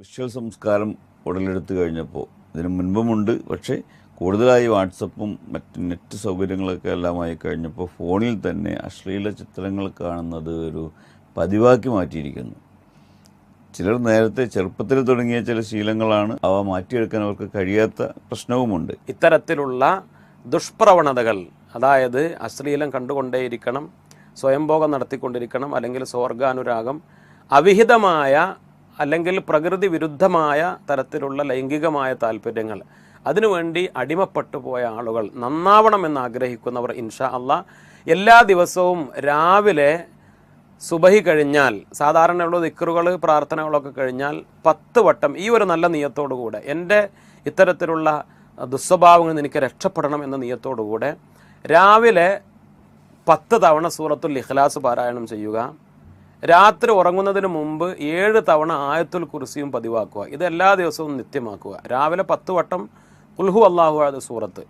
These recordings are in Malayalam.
വിഷ്വൽ സംസ്കാരം ഉടലെടുത്തു കഴിഞ്ഞപ്പോൾ ഇതിന് മുൻപുമുണ്ട്. പക്ഷേ കൂടുതലായി വാട്സപ്പും മറ്റ് നെറ്റ് സൗകര്യങ്ങളൊക്കെ എല്ലാമായി കഴിഞ്ഞപ്പോൾ ഫോണിൽ തന്നെ അശ്ലീല ചിത്രങ്ങൾ കാണുന്നത് ഒരു പതിവാക്കി മാറ്റിയിരിക്കുന്നു. ചിലർ നേരത്തെ ചെറുപ്പത്തിൽ തുടങ്ങിയ ചില ശീലങ്ങളാണ് അവ മാറ്റിയെടുക്കാൻ അവർക്ക് കഴിയാത്ത പ്രശ്നവുമുണ്ട്. ഇത്തരത്തിലുള്ള ദുഷ്പ്രവണതകൾ അതായത് അശ്ലീലം കണ്ടുകൊണ്ടേയിരിക്കണം സ്വയംഭോഗം നടത്തിക്കൊണ്ടിരിക്കണം അല്ലെങ്കിൽ സ്വർഗാനുരാഗം അവിഹിതമായ അല്ലെങ്കിൽ പ്രകൃതി വിരുദ്ധമായ തരത്തിലുള്ള ലൈംഗികമായ താല്പര്യങ്ങൾ. അതിനുവേണ്ടി അടിമപ്പെട്ടു പോയ ആളുകൾ നന്നാവണമെന്ന് ആഗ്രഹിക്കുന്നവർ ഇൻഷാ അല്ല എല്ലാ ദിവസവും രാവിലെ സുബഹി കഴിഞ്ഞാൽ സാധാരണയുള്ള ദിക്കറുകൾ പ്രാർത്ഥനകളൊക്കെ കഴിഞ്ഞാൽ പത്ത് വട്ടം ഈ ഒരു നല്ല നിയത്തോടുകൂടെ എന്റെ ഇത്തരത്തിലുള്ള ദുസ്വഭാവങ്ങളിൽ നിന്ന് എനിക്ക് രക്ഷപ്പെടണം എന്ന നിയത്തോടുകൂടെ രാവിലെ പത്ത് തവണ സൂറത്തുൽ ഇഖ്ലാസ് പാരായണം ചെയ്യുക. രാത്രി ഉറങ്ങുന്നതിന് മുമ്പ് ഏഴ് തവണ ആയത്തുൽ കുർസിയും പതിവാക്കുക. ഇത് എല്ലാ ദിവസവും നിത്യമാക്കുക. രാവിലെ പത്ത് വട്ടം ഉൽഹു അള്ളാഹു അത് സൂറത്ത്.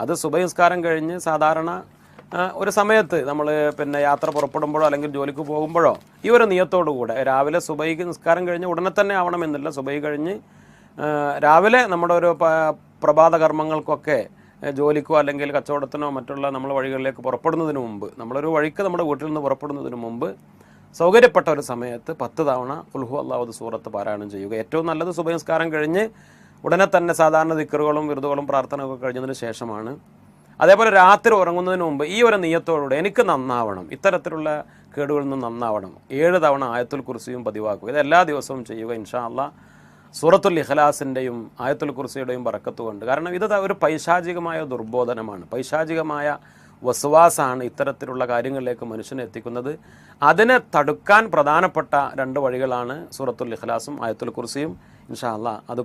അത് സുബഹിസ്കാരം കഴിഞ്ഞ് സാധാരണ ഒരു സമയത്ത് നമ്മൾ പിന്നെ യാത്ര പുറപ്പെടുമ്പോഴോ അല്ലെങ്കിൽ ജോലിക്ക് പോകുമ്പോഴോ ഈ ഒരു നിയത്തോടു കൂടെ രാവിലെ സുബൈക്ക് നിസ്കാരം കഴിഞ്ഞ് ഉടനെ തന്നെ ആവണമെന്നില്ല സുബൈ കഴിഞ്ഞ് രാവിലെ നമ്മുടെ ഒരു പ്രഭാത കർമ്മങ്ങൾക്കൊക്കെ ജോലിക്കോ അല്ലെങ്കിൽ കച്ചവടത്തിനോ മറ്റുള്ള നമ്മൾ വഴികളിലേക്ക് പുറപ്പെടുന്നതിന് മുമ്പ് നമ്മളൊരു വഴിക്ക് നമ്മുടെ വീട്ടിൽ നിന്ന് പുറപ്പെടുന്നതിന് മുമ്പ് സൗകര്യപ്പെട്ട ഒരു സമയത്ത് പത്ത് തവണ ഫുൽഹു അള്ളാഹുദ് സൂറത്ത് പാരായണം ചെയ്യുക. ഏറ്റവും നല്ലത് സുബഹിസ്കാരം കഴിഞ്ഞ് ഉടനെ തന്നെ സാധാരണ ദിക്കറുകളും വിരുദുകളും പ്രാർത്ഥനയൊക്കെ കഴിഞ്ഞതിന് ശേഷമാണ്. അതേപോലെ രാത്രി ഉറങ്ങുന്നതിന് മുമ്പ് ഈ ഒരു നീയത്തോടുകൂടെ എനിക്ക് നന്നാവണം. ഇത്തരത്തിലുള്ള കേടുകളിൽ നിന്ന് നന്നാവണം. ഏഴ് തവണ ആയത്തുൽ കുർസിയും പതിവാക്കുക. ഇത് എല്ലാ ദിവസവും ചെയ്യുക ഇൻഷാ അള്ളാ സൂറത്തുൽ ഇഖ്ലാസിന്റെയും ആയത്തുൽ കുർസിയുടെയും പറക്കത്തുകൊണ്ട് കാരണം ഇത് ഒരു പൈശാചികമായ ദുർബോധനമാണ്. പൈശാചികമായ വസുവാസാണ് ഇത്തരത്തിലുള്ള കാര്യങ്ങളിലേക്ക് മനുഷ്യനെ എത്തിക്കുന്നത്. അതിനെ തടുക്കാൻ പ്രധാനപ്പെട്ട രണ്ട് വഴികളാണ് സൂറത്തുൽ ഇഖ്ലാസും ആയത്തുൽ കുർസിയും. ഇൻഷാ അള്ളാ അത്